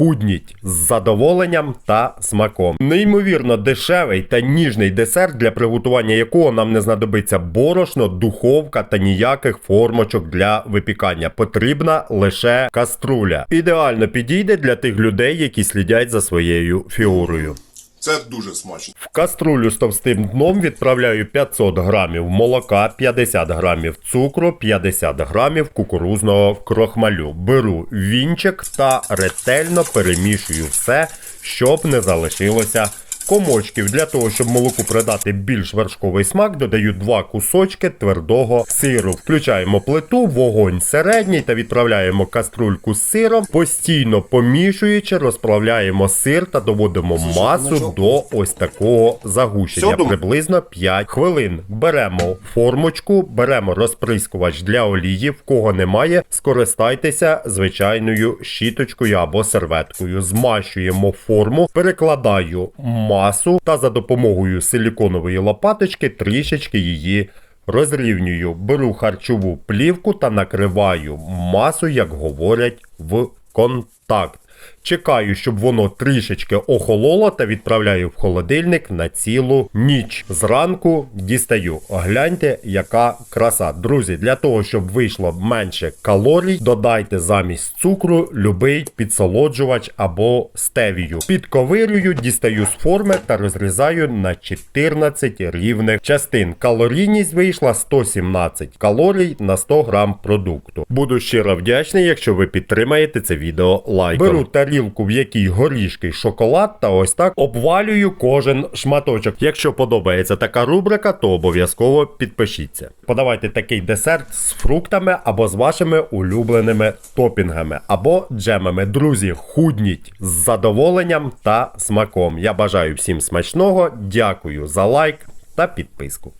худніть з задоволенням та смаком. Неймовірно дешевий та ніжний десерт, для приготування якого нам не знадобиться борошно, духовка та ніяких формочок для випікання. Потрібна лише каструля. Ідеально підійде для тих людей, які слідять за своєю фігурою. Це дуже смачно. В каструлю з товстим дном відправляю 500 грамів молока, 50 грамів цукру, 50 грамів кукурузного крохмалю. Беру вінчик та ретельно перемішую все, щоб не залишилося комочків. Для того, щоб молоку придати більш вершковий смак, додаю 2 кусочки твердого сиру. Включаємо плиту, вогонь середній та відправляємо каструльку з сиром, постійно помішуючи, розправляємо сир та доводимо масу до ось такого загущення. Приблизно 5 хвилин. Беремо формочку, беремо розприскувач для олії. В кого немає, скористайтеся звичайною щіточкою або серветкою. Змащуємо форму, перекладаю масу та за допомогою силіконової лопаточки трішечки її. Розрівнюю, беру харчову плівку та накриваю масу, як говорять, в контакт. Чекаю, щоб воно трішечки охололо та відправляю в холодильник на цілу ніч. Зранку дістаю. Гляньте, яка краса. Друзі, для того, щоб вийшло менше калорій, додайте замість цукру любий підсолоджувач або стевію. Підковирюю, дістаю з форми та розрізаю на 14 рівних частин. Калорійність вийшла 117 калорій на 100 грам продукту. Буду щиро вдячний, якщо ви підтримаєте це відео лайком. Беру тарілку, в якій горішки, шоколад, та ось так обвалюю кожен шматочок. Якщо подобається така рубрика, то обов'язково підпишіться. Подавайте такий десерт з фруктами або з вашими улюбленими топінгами або джемами. Друзі, худніть з задоволенням та смаком. Я бажаю всім смачного, дякую за лайк та підписку.